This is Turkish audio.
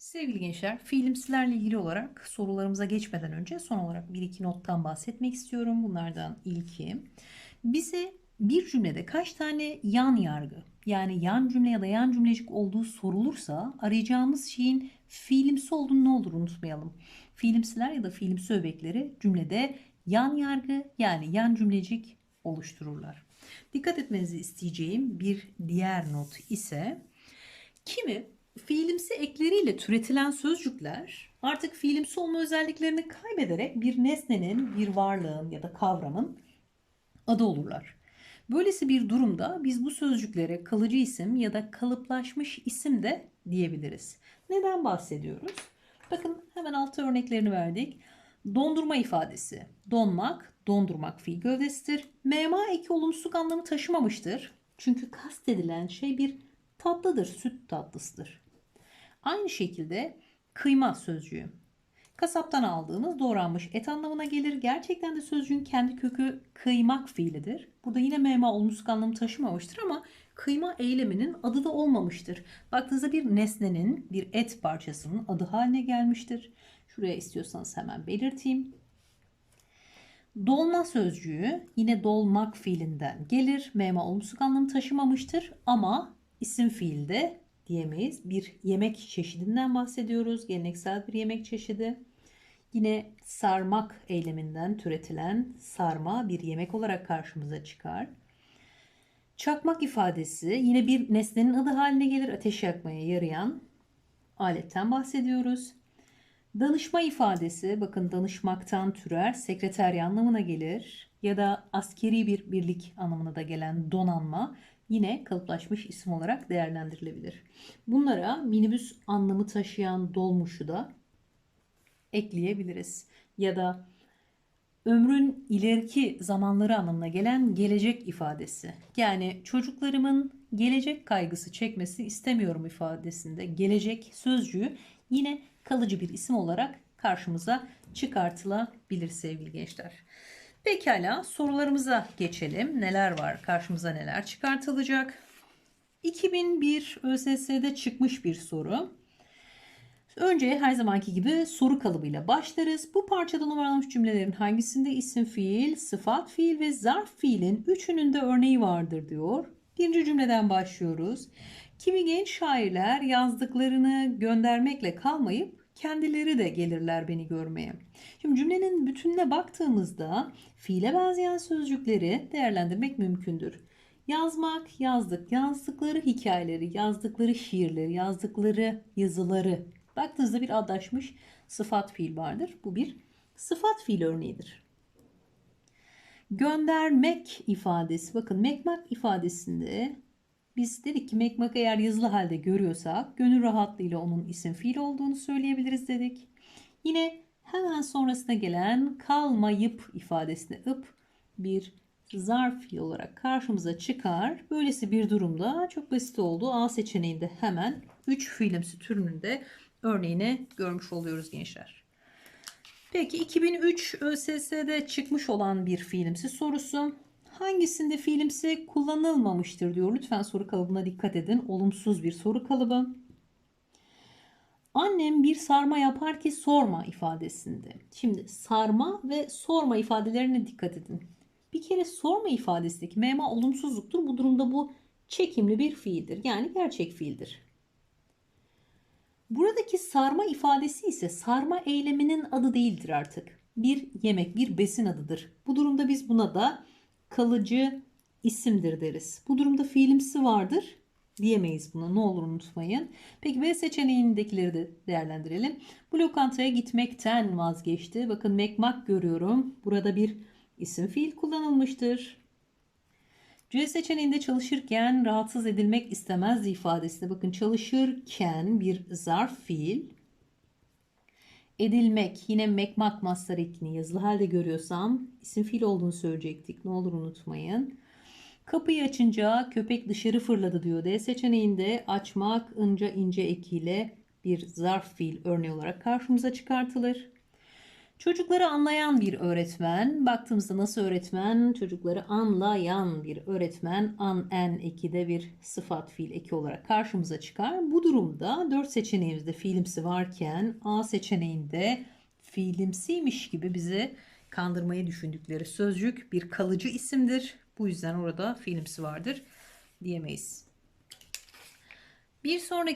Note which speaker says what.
Speaker 1: Sevgili gençler, fiilimsilerle ilgili olarak sorularımıza geçmeden önce son olarak bir iki nottan bahsetmek istiyorum. Bunlardan ilki, bize bir cümlede kaç tane yan yargı yani yan cümle ya da yan cümlecik olduğu sorulursa arayacağımız şeyin fiilimsi olduğunu ne olur unutmayalım. Fiilimsiler ya da fiilimsi öbekleri cümlede yan yargı yani yan cümlecik oluştururlar. Dikkat etmenizi isteyeceğim bir diğer not ise kimi fiilimsi ekleriyle türetilen sözcükler artık fiilimsi olma özelliklerini kaybederek bir nesnenin, bir varlığın ya da kavramın adı olurlar. Böylesi bir durumda biz bu sözcüklere kalıcı isim ya da kalıplaşmış isim de diyebiliriz. Neden bahsediyoruz? Bakın hemen altta örneklerini verdik. Dondurma ifadesi. Donmak, dondurmak fiil gövdesidir. Mema eki olumsuzluk anlamı taşımamıştır. Çünkü kastedilen şey bir tatlıdır, süt tatlısıdır. Aynı şekilde kıyma sözcüğü. Kasaptan aldığınız doğranmış et anlamına gelir. Gerçekten de sözcüğün kendi kökü kıymak fiilidir. Burada yine mema olumsuzluk anlamı taşımamıştır ama kıyma eyleminin adı da olmamıştır. Baktığınızda bir nesnenin, bir et parçasının adı haline gelmiştir. Şuraya istiyorsanız hemen belirteyim. Dolma sözcüğü yine dolmak fiilinden gelir. Mema olumsuzluk anlamı taşımamıştır ama isim fiilde diyemeyiz. Bir yemek çeşidinden bahsediyoruz. Geleneksel bir yemek çeşidi. Yine sarmak eyleminden türetilen sarma bir yemek olarak karşımıza çıkar. Çakmak ifadesi yine bir nesnenin adı haline gelir. Ateş yakmaya yarayan aletten bahsediyoruz. Danışma ifadesi bakın danışmaktan türer, sekreterya anlamına gelir ya da askeri bir birlik anlamına da gelen donanma yine kalıplaşmış isim olarak değerlendirilebilir. Bunlara minibüs anlamı taşıyan dolmuşu da ekleyebiliriz. Ya da ömrün ileriki zamanları anlamına gelen gelecek ifadesi. Yani çocuklarımın gelecek kaygısı çekmesi istemiyorum ifadesinde gelecek sözcüğü yine kalıcı bir isim olarak karşımıza çıkartılabilir sevgili gençler. Pekala sorularımıza geçelim. Neler var? Karşımıza neler çıkartılacak? 2001 ÖSS'de çıkmış bir soru. Önce her zamanki gibi soru kalıbıyla başlarız. Bu parçada numaralanmış cümlelerin hangisinde isim fiil, sıfat fiil ve zarf fiilin üçünün de örneği vardır diyor. Birinci cümleden başlıyoruz. Kimi genç şairler yazdıklarını göndermekle kalmayıp kendileri de gelirler beni görmeye. Şimdi cümlenin bütününe baktığımızda fiile benzeyen sözcükleri değerlendirmek mümkündür. Yazmak, yazdık, yazdıkları hikayeleri, yazdıkları şiirleri, yazdıkları yazıları. Baktığınızda bir adlaşmış sıfat fiil vardır. Bu bir sıfat fiil örneğidir. Göndermek ifadesi. Bakın mekmak ifadesinde biz dedik ki mekmak eğer yazılı halde görüyorsak gönül rahatlığıyla onun isim fiil olduğunu söyleyebiliriz dedik. Yine hemen sonrasına gelen kalmayıp ifadesinde ıp bir zarf fiil olarak karşımıza çıkar. Böylesi bir durumda çok basit oldu. A seçeneğinde hemen 3 fiilimsi türünün de örneğini görmüş oluyoruz gençler. Peki 2003 ÖSS'de çıkmış olan bir fiilimsi sorusu. Hangisinde fiilimsi kullanılmamıştır diyor. Lütfen soru kalıbına dikkat edin. Olumsuz bir soru kalıbı. Annem bir sarma yapar ki sorma ifadesinde. Şimdi sarma ve sorma ifadelerine dikkat edin. Bir kere sorma ifadesindeki mema olumsuzluktur. Bu durumda bu çekimli bir fiildir. Yani gerçek fiildir. Buradaki sarma ifadesi ise sarma eyleminin adı değildir artık. Bir yemek, bir besin adıdır. Bu durumda biz buna da kalıcı isimdir deriz. Bu durumda fiilimsi vardır diyemeyiz buna. Ne olur unutmayın. Peki B seçeneğindekileri de değerlendirelim. Bu lokantaya gitmekten vazgeçti. Bakın mekmak görüyorum. Burada bir isim fiil kullanılmıştır. C seçeneğinde çalışırken rahatsız edilmek istemezdi ifadesinde. Bakın çalışırken bir zarf fiil. Edilmek yine mekmak mastar ekini yazılı halde görüyorsam isim fiil olduğunu söyleyecektik. Ne olur unutmayın. Kapıyı açınca köpek dışarı fırladı diyor. D seçeneğinde açmak ınca ince ekiyle bir zarf fiil örneği olarak karşımıza çıkartılır. Çocukları anlayan bir öğretmen. Baktığımızda nasıl öğretmen? Çocukları anlayan bir öğretmen. An, en eki de bir sıfat fiil eki olarak karşımıza çıkar. Bu durumda 4 seçeneğimizde fiilimsi varken A seçeneğinde fiilimsiymiş gibi bizi kandırmayı düşündükleri sözcük bir kalıcı isimdir. Bu yüzden orada fiilimsi vardır diyemeyiz. Bir sonraki